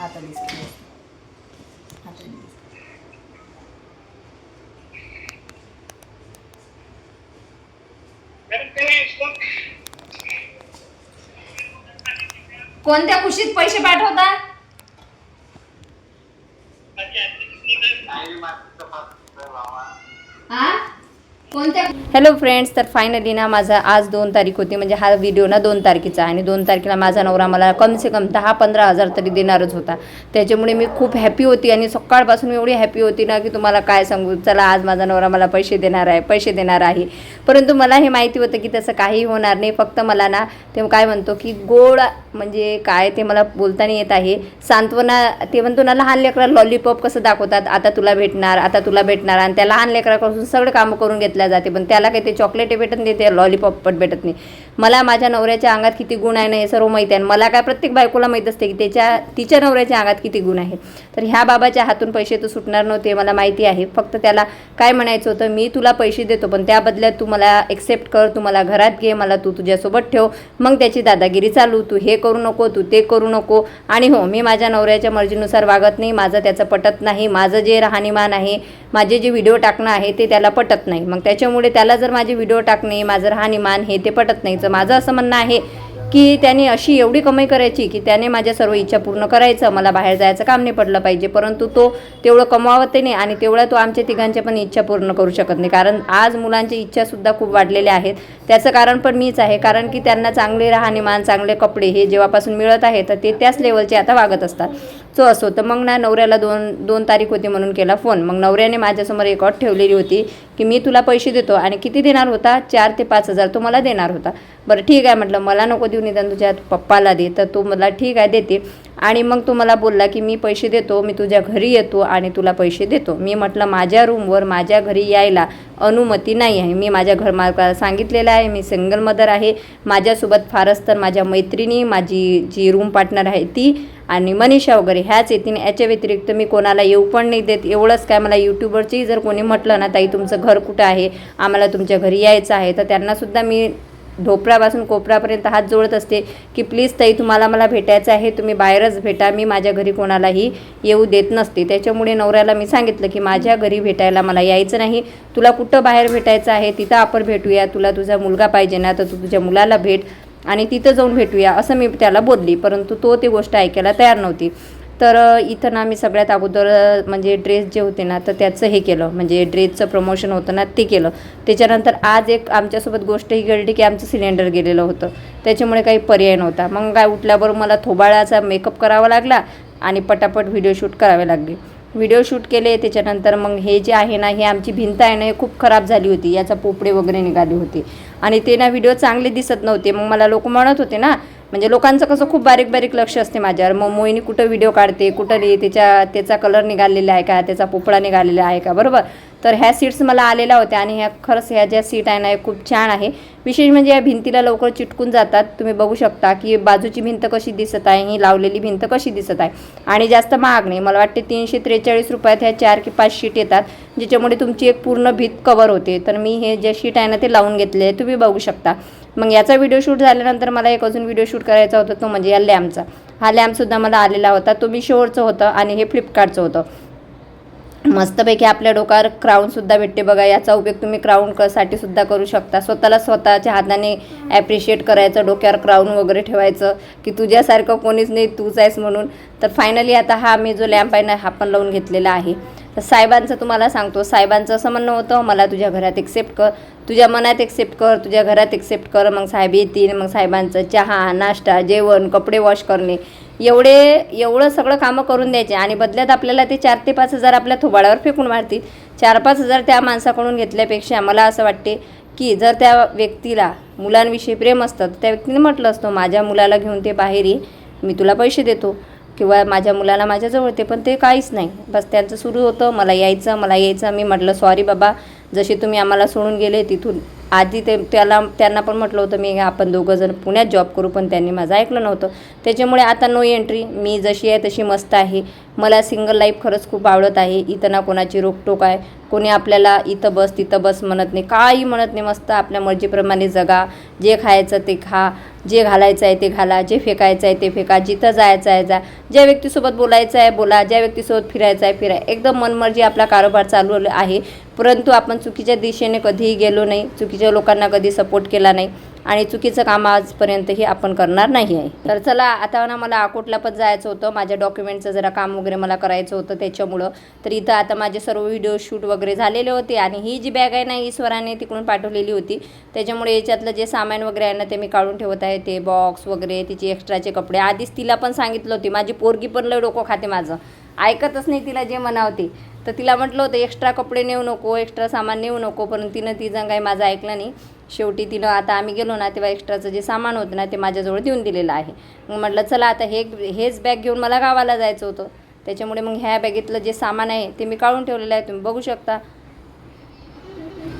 आता दिसते आता दिसते कोणत्या खुशीत पैसे पाठवता? हा हॅलो फ्रेंड्स तर फायनली ना माझा आज दोन तारीख होती. म्हणजे हा व्हिडिओ ना दोन तारखेचा आणि दोन तारखेला माझा नवरा मला कम से कम दहा पंधरा हजार तरी देणारच होता. त्याच्यामुळे मी खूप हॅपी होती आणि सकाळपासून एवढी हॅपी होती ना की तुम्हाला काय सांगू? चला आज माझा नवरा मला पैसे देणार आहे पैसे देणार आहे. परंतु मला हे माहिती होतं की तसं काही होणार नाही. फक्त मला ना ते काय म्हणतो की गोड म्हणजे काय ते मला बोलता नाही येत आहे. सांत्वना ते म्हणतो ना लहान लेकरा लॉलीपॉप कसं दाखवतात? आता तुला भेटणार आता तुला भेटणार. आणि त्या लहान लेकरापासून सगळं कामं करून घेतलं. घेतल्या जाते पण त्याला काही ते चॉकलेट भेटत नाही ते लॉलीपॉप पण भेटत नाही. मला माझ्या नवऱ्याच्या अंगात किती गुण आहे ना हे सर्व माहिती आहे. आणि मला काय प्रत्येक बायकोला माहीत असते की त्याच्या तिच्या नवऱ्याच्या अंगात किती गुण आहे तर ह्या बाबाच्या हातून पैसे तर सुटणार नव्हते मला माहिती आहे. फक्त त्याला काय म्हणायचं होतं मी तुला पैसे देतो पण त्या बदल्यात तू मला एक्सेप्ट कर तू मला घरात घे मला तू तुझ्यासोबत ठेव. मग त्याची दादागिरी चालू तू हे करू नको तू ते करू नको. आणि हो मी माझ्या नवऱ्याच्या मर्जीनुसार वागत नाही माझं त्याचं पटत नाही माझं जे राहणीमान आहे माझे जे व्हिडिओ टाकणं आहे ते त्याला पटत नाही. मग त्या त्याच्यामुळे त्याला जर माझे व्हिडिओ टाकणे माझं राहणीमान हे ते पटत नाही. तर माझं असं म्हणणं आहे की त्याने अशी एवढी कमाई करायची की त्याने माझ्या सर्व इच्छा पूर्ण करायचं मला बाहेर जायचं काम नाही पडलं पाहिजे. परंतु तो तेवढं कमावत नाही आणि तेवढा तो आमच्या तिघांच्या पण इच्छा पूर्ण करू शकत नाही. कारण आज मुलांची इच्छासुद्धा खूप वाढलेल्या आहेत. त्याचं कारण पण मीच आहे. कारण की त्यांना चांगले राहणीमान चांगले कपडे हे जेव्हापासून मिळत आहे तर ते त्याच लेवलचे आता वागत असतात. चो असो तर मग ना नवऱ्याला दोन दोन तारीख होती म्हणून केला फोन. मग नवऱ्याने माझ्यासमोर एक अट ठेवलेली होती की मी तुला पैसे देतो आणि किती देणार होता? चार ते पाच हजार तो मला देणार होता. बरं ठीक आहे म्हटलं मला नको देऊ निदान तुझ्या पप्पाला दे तर तो मला ठीक आहे देते. आणि मग तो मला बोलला की मी पैसे देतो मी तुझ्या घरी येतो आणि तुला पैसे देतो. मी म्हटलं माझ्या रूमवर माझ्या घरी यायला अनुमती नाही आहे. मी माझ्या घरमालकाला सांगितलेलं आहे मी सिंगल मदर आहे. माझ्यासोबत फारच तर माझ्या मैत्रिणी माझी जी रूम पार्टनर आहे ती आणि मनीषा वगैरे ह्याच येतील याच्या व्यतिरिक्त मी कोणाला येऊ पण नाही देत. एवढंच काय मला यूट्यूबवरची जर कोणी म्हटलं ना ताई तुमचं घर कुठं आहे? आम्हाला तुमच्या घरी यायचं आहे. तर त्यांनासुद्धा मी ढोपऱ्यापासून कोपऱ्यापर्यंत हात जोडत असते की प्लीज ताई तुम्हाला मला भेटायचं आहे. तुम्ही बाहेरच भेटा. मी माझ्या घरी कोणालाही येऊ देत नसते. त्याच्यामुळे नवऱ्याला मी सांगितलं की माझ्या घरी भेटायला मला यायचं नाही. तुला कुठं बाहेर भेटायचं आहे? तिथं आपण भेटूया. तुला तुझा मुलगा पाहिजे ना तर तू तुझ्या मुलाला भेट आणि तिथं जाऊन भेटूया. असं मी त्याला बोलली. परंतु तो ती गोष्ट ऐकायला तयार नव्हती. तर इथं ना मी सगळ्यात अगोदर म्हणजे ड्रेस जे होते ना तर त्याचं हे केलं. म्हणजे ड्रेसचं प्रमोशन होतं ना ते केलं. त्याच्यानंतर आज एक आमच्यासोबत गोष्ट ही घडली की आमचं सिलेंडर गेलेलं होतं. त्याच्यामुळे काही पर्याय नव्हता. मग काय उठल्याबरोबर मला थोबाळाचा मेकअप करावा लागला आणि पटापट व्हिडिओ शूट करावे लागले. व्हिडिओ शूट केले त्याच्यानंतर मग हे जे आहे ना हे आमची भिंत आहे ना हे खूप खराब झाली होती. याचा पोपडे वगैरे निघाले होते. आणि ते ना व्हिडिओ चांगले दिसत नव्हते. मग मला लोक म्हणत होते ना म्हणजे लोकांचं कसं खूप बारीक बारीक लक्ष असते माझ्यावर. मग मोहिनी कुठं व्हिडिओ काढते कुठं लिहि त्याच्या त्याचा कलर निघालेला आहे का त्याचा पोपळा निघालेला आहे का? बरोबर? तर ह्या सीट्स मला आलेल्या होत्या आणि ह्या खरंच ह्या ज्या सीट आहे ना हे खूप छान आहे. विशेष म्हणजे या भिंतीला लवकर चिटकून जातात. तुम्ही बघू शकता की बाजूची भिंत कशी दिसत आहे ही लावलेली भिंत कशी दिसत आहे. आणि जास्त महाग नाही. मला वाटते तीनशे त्रेचाळीस रुपयात ह्या चार की पाच शीट येतात ज्याच्यामुळे तुमची एक पूर्ण भीत कवर होते. तर मी हे जे शीट आहे ना ते लावून घेतले. आहे तुम्ही बघू शकता. मग याचा व्हिडिओ शूट झाल्यानंतर मला एक अजून व्हिडिओ शूट करायचा होता तो म्हणजे या लॅम्पचा. हा लॅम्पसुद्धा मला आलेला होता तो मी होतं आणि हे फ्लिपकार्टचं होतं. मस्तपैकी आपल्या डोक्यावर क्राऊनसुद्धा भेटते बघा याचा उपयोग तुम्ही क्राऊन क साठी सुद्धा करू शकता. स्वतःला स्वतःच्या हाताने ॲप्रिशिएट करायचं डोक्यावर क्राऊन वगैरे ठेवायचं की तुझ्यासारखं कोणीच नाही तूच आहेस म्हणून. तर फायनली आता हा मी जो लॅम्प आहे ना हा पण लावून घेतलेला आहे. तर साहेबांचं तुम्हाला सांगतो. साहेबांचं असं म्हणणं होतं मला तुझ्या घरात एक्सेप्ट कर. तुझ्या मनात एक्सेप्ट कर. तुझ्या घरात एक्सेप्ट कर. मग साहेब येतील. मग साहेबांचं चहा नाश्ता जेवण कपडे वॉश करणे. एवढे एवढं सगळं कामं करून द्यायचे. आणि बदल्यात आपल्याला ते चार ते पाच हजार आपल्या थोबाडावर फेकून मारतील. चार पाच हजार त्या माणसाकडून घेतल्यापेक्षा मला असं वाटते की जर त्या व्यक्तीला मुलांविषयी प्रेम असतं तर त्या व्यक्तीने म्हटलं असतं माझ्या मुलाला घेऊन ते बाहेर ये. मी तुला पैसे देतो. किंवा माझ्या मुलाला माझ्याजवळ ते पण ते काहीच नाही. बस त्यांचं सुरू होतं मला यायचं मला यायचं. मी म्हटलं सॉरी बाबा जसे तुम्ही आम्हाला सोडून गेले तिथून आधी ते त्याला त्यांना पण म्हटलं होतं मी आपण दोघं जण पुण्यात जॉब करू पण त्यांनी माझं ऐकलं नव्हतं. त्याच्यामुळे आता नो एंट्री मी जशी आहे तशी मस्त आहे. मला सिंगल लाईफ खरंच खूप आवडत आहे. इथं ना कोणाची रोकटोक आहे. कोणी आपल्याला इथं बस तिथं बस म्हणत नाही. काही म्हणत नाही. मस्त आपल्या मर्जीप्रमाणे जगा. जे खायचं ते खा. जे घालायचं आहे ते घाला. जे फेकायचं आहे ते फेका. जिथं जायचं आहे जा. ज्या व्यक्तीसोबत बोलायचं आहे बोला. ज्या व्यक्तीसोबत फिरायचं आहे फिराय एकदम मनमर्जी आपला कारोबार चालू आहे. परंतु आपण चुकीच्या दिशेने कधीही गेलो नाही. चुकीच्या लोकांना कधी सपोर्ट केला नाही. आणि चुकीचं काम आजपर्यंतही आपण करणार नाही आहे. तर चला आता ना मला अकोटला पण जायचं होतं. माझ्या डॉक्युमेंटचं जरा काम वगैरे मला करायचं होतं त्याच्यामुळं. तर इथं आता माझे सर्व व्हिडिओ शूट वगैरे झालेले होते आणि ही जी बॅग आहे ना ईश्वराने तिकडून पाठवलेली होती. त्याच्यामुळे याच्यातलं जे सामान वगैरे आहे ना ते मी काढून ठेवत आहे. ते बॉक्स वगैरे तिचे एक्स्ट्राचे कपडे. आधीच तिला पण सांगितलं होती. माझी पोरगी पण लय डोकं खाते माझं. ऐकतच नाही तिला जे म्हणावते. तर तिला म्हटलं होतं एक्स्ट्रा कपडे नेऊ नको एक्स्ट्रा सामान नेऊ नको. पण तिनं तिचं काही माझं ऐकलं नाही. शेवटी तिनं आता आम्ही गेलो ना तेव्हा एक्स्ट्राचं जे सामान होतं ना ते माझ्याजवळ देऊन दिलेलं आहे. मग म्हटलं चला आता हे हेच बॅग घेऊन मला गावाला जायचं होतं. त्याच्यामुळे मग ह्या बॅगेतलं जे सामान आहे ते मी काढून ठेवलेलं आहे तुम्ही बघू शकता.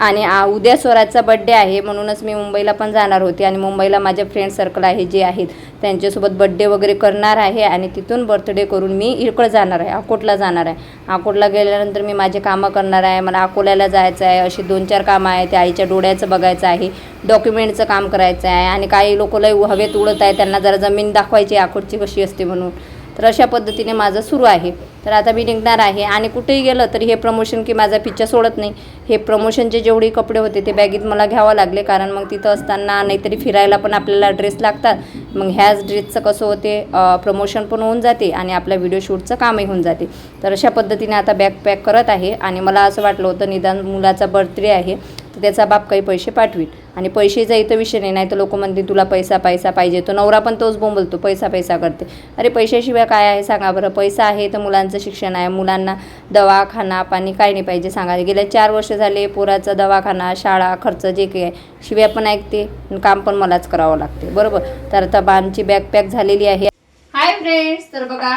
आणि उद्या स्वराजचा बड्डे आहे म्हणूनच मी मुंबईला पण जाणार होते आणि मुंबईला माझे फ्रेंड सर्कल आहे जे आहेत त्यांच्यासोबत बड्डे वगैरे करणार आहे आणि तिथून बर्थडे करून मी इकडं जाणार आहे अकोटला जाणार आहे. अकोटला गेल्यानंतर मी माझे कामं करणार आहे मला अकोल्याला जायचं आहे अशी दोन चार कामं आहे ते आईच्या डोळ्याचं बघायचं आहे डॉक्युमेंटचं काम करायचं आहे आणि काही लोक लय हवेत उडत आहे त्यांना जरा जमीन दाखवायची अकोटची कशी असते म्हणून. तर अशा पद्धतीने माझं सुरू आहे. तर आता मी निघणार आहे आणि कुठेही गेलं तरी हे प्रमोशन की माझा पिच्चा सोडत नाही. हे प्रमोशनचे जेवढे कपडे होते ते बॅगेत मला घ्यावं लागले कारण मग तिथं असताना नाहीतरी फिरायला पण आपल्याला ड्रेस लागतात. मग ह्याच ड्रेसचं कसं होते प्रमोशन पण होऊन जाते आणि आपल्या व्हिडिओ शूटचं कामही होऊन जाते. तर अशा पद्धतीने आता बॅग पॅक करत आहे आणि मला असं वाटलं होतं निदान मुलाचा बर्थडे आहे. त्याचा बाप काही पैसे पाठवील आणि पैशाचा इथं विषय नाही नाही तर लोक म्हणते तुला पैसा पैसा पाहिजे. तो नवरा पण तोच बोंबलतो पैसा पैसा करते. अरे पैशाशिवाय काय आहे? सांगा बरं. पैसा आहे तर मुलांचं शिक्षण आहे. मुलांना दवाखाना पाणी काय नाही पाहिजे सांगा. गेल्या चार वर्ष झाले पोराचा दवाखाना शाळा खर्च जे काही आहे शिवाय पण ऐकते काम पण मलाच करावं लागते. बरोबर? तर आता बामची बॅग पॅक झालेली आहे. हाय फ्रेंड्स तर बघा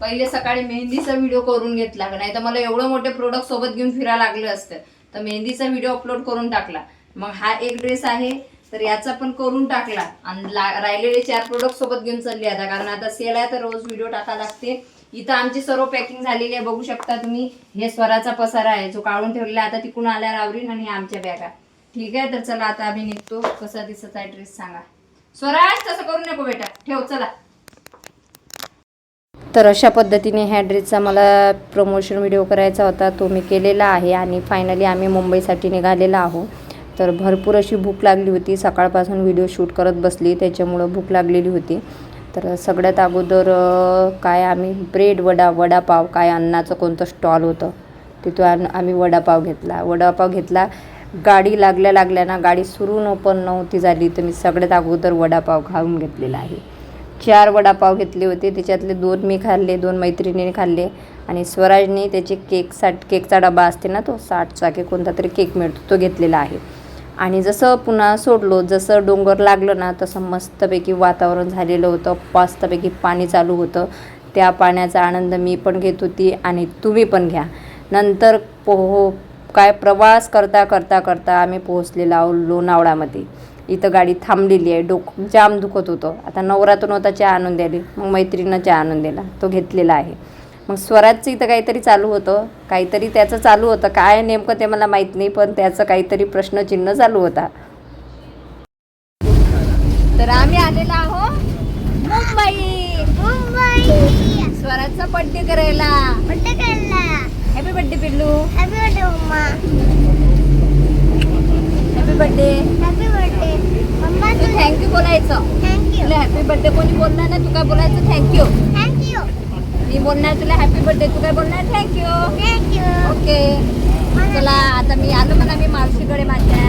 पहिले सकाळी मेहंदीचा व्हिडिओ करून घेतला. नाही तर मला एवढं मोठे प्रोडक्ट सोबत घेऊन फिरायला लागलं असतं. तर मेहंदीचा व्हिडिओ अपलोड करून टाकला. मग हा एक ड्रेस आहे तर याचा पण करून टाकला. आणि राहिलेले चार प्रोडक्ट सोबत घेऊन चालली आता. कारण आता सेल आहे तर रोज व्हिडिओ टाका लागते. इथं आमची सर्व पॅकिंग झालेली आहे. बघू शकता तुम्ही हे स्वराचा पसारा आहे. जो काढून ठेवलेला आता तिकडून आल्यावर आवरीन आणि आमच्या बॅगा ठीक आहे तर चला आता आम्ही निघतो. कसा दिसत आहे ड्रेस सांगा. स्वराज तसं करू नको बेटा. ठेव चला. तर अशा पद्धतीने ह्या ड्रेसचा मला प्रमोशन व्हिडिओ करायचा होता. तो मी केलेला आहे आणि फायनली आम्ही मुंबईसाठी निघालेला आहोत. तर भरपूर अशी भूक लागली होती. सकाळपासून व्हिडिओ शूट करत बसली. त्याच्यामुळं भूक लागलेली होती. तर सगळ्यात अगोदर काय आम्ही ब्रेड वडा वडापाव काय अन्नाचं कोणतं स्टॉल होतं तिथून आण- आम्ही वडापाव घेतला. वडापाव घेतला. गाडी लागल्या लागल्या ना गाडी सुरू न पण नव्हती झाली तर मी सगळ्यात अगोदर वडापाव खाऊन घेतलेला आहे. चार वडापाव घेतले होते. त्याच्यातले दोन मी खाल्ले दोन मैत्रिणीने खाल्ले आणि स्वराजने त्याचे केक साठ केकचा डबा असते ना तो साठचा की कोणता तरी केक मिळतो तो घेतलेला आहे. आणि जसं पुन्हा सोडलो जसं डोंगर लागलं ना तसं मस्तपैकी वातावरण झालेलं होतं मस्तपैकी पाणी चालू होतं. त्या पाण्याचा आनंद मी पण घेत होती आणि तुम्ही पण घ्या. नंतर पोहो काय प्रवास करता करता करता आम्ही पोहोचलेलो आहो लोणावळामध्ये इथं गाडी थांबलेली आहे. डोक जाम दुखत होतं. आता नवरातून होता चहा आणून द्याली मग मैत्रिणीनं चहा आणून दिला. तो घेतलेला आहे. मग स्वराजचं इथं काहीतरी चालू होतं. काहीतरी त्याचं चालू होतं. काय नेमकं ते मला माहीत नाही पण त्याचं काहीतरी प्रश्नचिन्ह चालू होता. तर आम्ही आलेलो आहो मुंबई. मुंबई. स्वराजचा बड्डे करायला. बड्डे केला हॅपी बड्डे पिल्लू. हॅपी बर्थडे मम्मा. हॅपी बड्डे हॅपी तू थँक्यू बोलायचं. तुला हॅपी बड्डे कोणी बोलणार ना तू काय बोलायचं थँक्यू थँक्यू मी बोलणार तुला हॅपी बड्डे तू काय बोलणार थँक्यू थँक्यू ओके चला आता मी आलो म्हणा मी मावशीकडे माझ्या.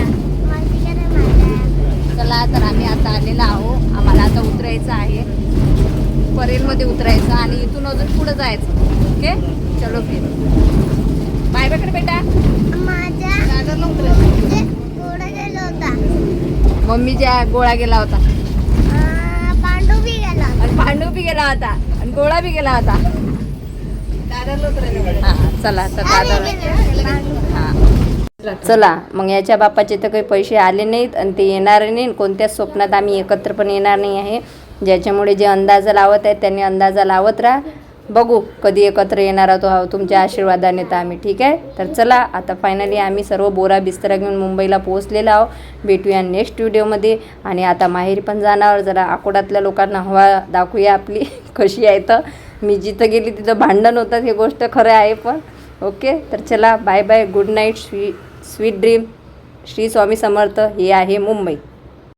चला तर आम्ही आता आलेलो आहो आम्हाला आता उतरायचं आहे. परेलमध्ये उतरायचं आणि इथून अजून पुढं जायचं. ओके चलो फिर. बाय बाय बेटा. माझ्या उतरायचं. मम्मीच्या गोळा गेला होता. पांडू बी गेला. आणि पांडू बी गेला होता. आणि गोळा बी गेला होता. हा चला तर. हा. चला मग याच्या बापाचे तर काही पैसे आले नाहीत आणि ते येणार नाही. कोणत्याच स्वप्नात आम्ही एकत्र पण येणार नाही आहे. ज्याच्यामुळे जे अंदाजा लावत आहेत त्यांनी अंदाजा लावत राहा. बघू कधी एकत्र येणार आहोत तुमच्या आशीर्वादाने तर आम्ही ठीक आहे. तर चला आता फायनली आम्ही सर्व बोरा बिस्तरा घेऊन मुंबईला पोहोचलेलो आहोत. भेटूया नेक्स्ट व्हिडिओमध्ये आणि आता माहेरी पण जाणार जरा आकोडातल्या लोकांना हवा दाखवूया आपली कशी आहे तर. मी जिथं गेली तिथं भांडण होतं हे गोष्ट खरं आहे पण. ओके तर चला बाय बाय गुड नाईट स्वी स्वीट ड्रीम श्री स्वामी समर्थ हे आहे मुंबई.